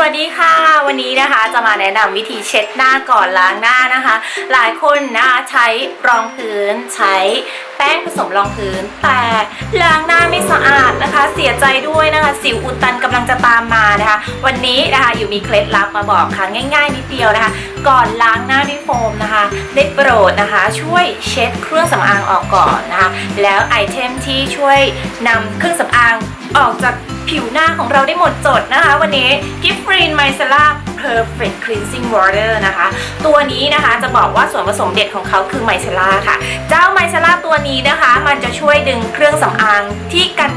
วัสดีค่ะ วันนี้นะคะจะมาแนะนำวิธีเช็ดหน้าก่อนล้างหน้านะคะ หลายคนนะคะใช้รองพื้นใช้แป้งผสมรองพื้นแต่ล้างหน้าไม่สะอาดนะคะ เสียใจด้วยนะคะ สิวอุดตันกำลังจะตามมานะคะ วันนี้นะคะอยู่มีเคล็ดลับมาบอกค่ะง่าย ๆ นิดเดียวนะคะ ก่อนล้างหน้าด้วยโฟมนะคะ ได้โปรดนะคะ ช่วยเช็ดเครื่องสำอางออกก่อนนะคะ แล้วไอเทมที่ช่วยนำเครื่องสำอาง ออกจากผิวหน้าของเราได้หมดจดนะคะ วันนี้กิฟฟรีนไมซ e ล่า Perfect Cleansing Water นะคะ ตัวนี้นะคะจะบอกว่าส่วนผสมเด็ดของเขาคือไมซ e ล่าค่ะ เจ้าไมซ e ล่าตัวนี้นะคะ มันจะช่วยดึงเครื่องสำอางที่กัน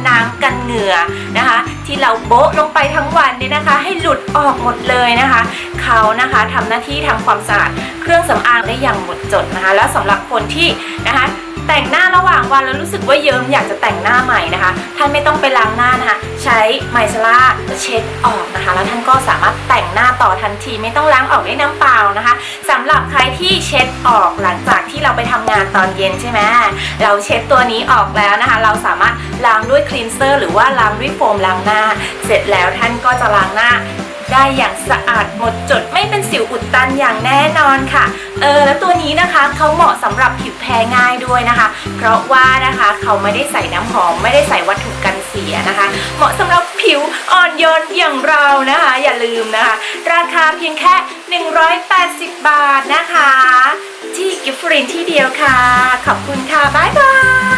เหงื่อนะคะ ที่เราโบ๊ะลงไปทั้งวันเนี่ยนะคะ ให้หลุดออกหมดเลยนะคะ เขานะคะทำหน้าที่ทำความสะอาดเครื่องสำอางได้อย่างหมดจดนะคะ แล้วสำหรับคนที่นะคะแต่งหน้าระหว่างวันแล้วรู้สึกว่าเยิ้มอยากจะแต่งหน้าใหม่นะคะ ท่านไม่ต้องไปล้างหน้านะคะ ใช้ไมซ e ล่าเช็ดออกนะคะ แล้วท่านก็สามารถแต่งหน้าต่อทันทีไม่ต้องล้างออกด้วยน้ำเปล่านะคะสำหรับใครที่เช็ดออกหลังจากที่เราไปทำงานตอนเย็นใช่ไหมเราเช็ดตัวนี้ออกแล้วนะคะ เราสามารถล้างด้วย คลีนเซอร์หรือว่าล้างด้วยโฟมล้างหน้า เสร็จแล้วท่านก็จะล้างหน้าได้อย่างสะอาดหมดจดไม่เป็นสิวอุดตันอย่างแน่นอนค่ะ เออแล้วตัวนี้นะคะเขาเหมาะสำหรับผิวแพ้ง่ายด้วยนะคะ เพราะว่านะคะเขาไม่ได้ใส่น้ำหอม ไม่ได้ใส่วัตถุกันเสียนะคะ เหมาะสำหรับผิวอ่อนโยนอย่างเรานะคะ อย่าลืมนะคะ ราคาเพียงแค่ 180 บาทนะคะ ที่กิฟฟรินที่เดียวค่ะ ขอบคุณค่ะ บ๊ายบาย